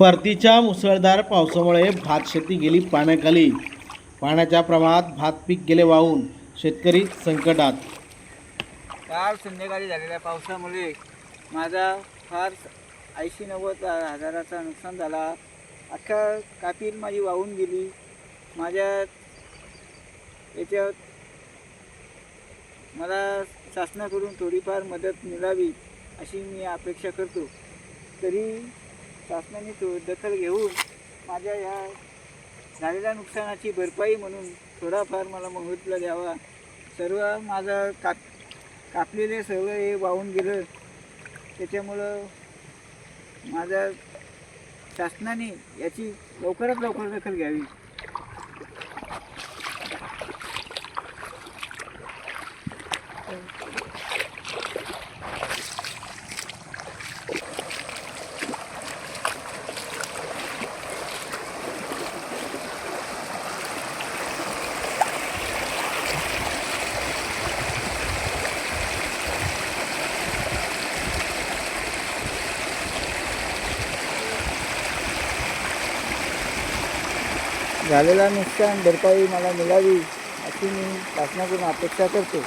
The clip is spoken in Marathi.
परतीच्या मुसळधार पावसामुळे भात शेती गेली पाण्याखाली. पाण्याच्या प्रवाहात भात पीक गेले वाहून शेतकरी संकटात. काल संध्याकाळी झालेल्या पावसामुळे माझा फार ऐंशी नव्वद हजाराचा नुकसान झाला. अख्खा कापील माझी वाहून गेली. माझ्या याच्यात मला शासनाकडून थोडीफार मदत मिळावी अशी मी अपेक्षा करतो. तरी शासनाने तो दखल घेऊन माझ्या या झालेल्या नुकसानाची भरपाई म्हणून थोडाफार मला महत्त्व द्यावा. सर्व माझं काप कापलेले सर्व हे वाहून गेलं. त्याच्यामुळं माझ्या शासनाने याची लवकरात लवकर दखल घ्यावी. झालेला नुकसान भरपाई मला मिळावी अशी मी शासनाकडून अपेक्षा करतो.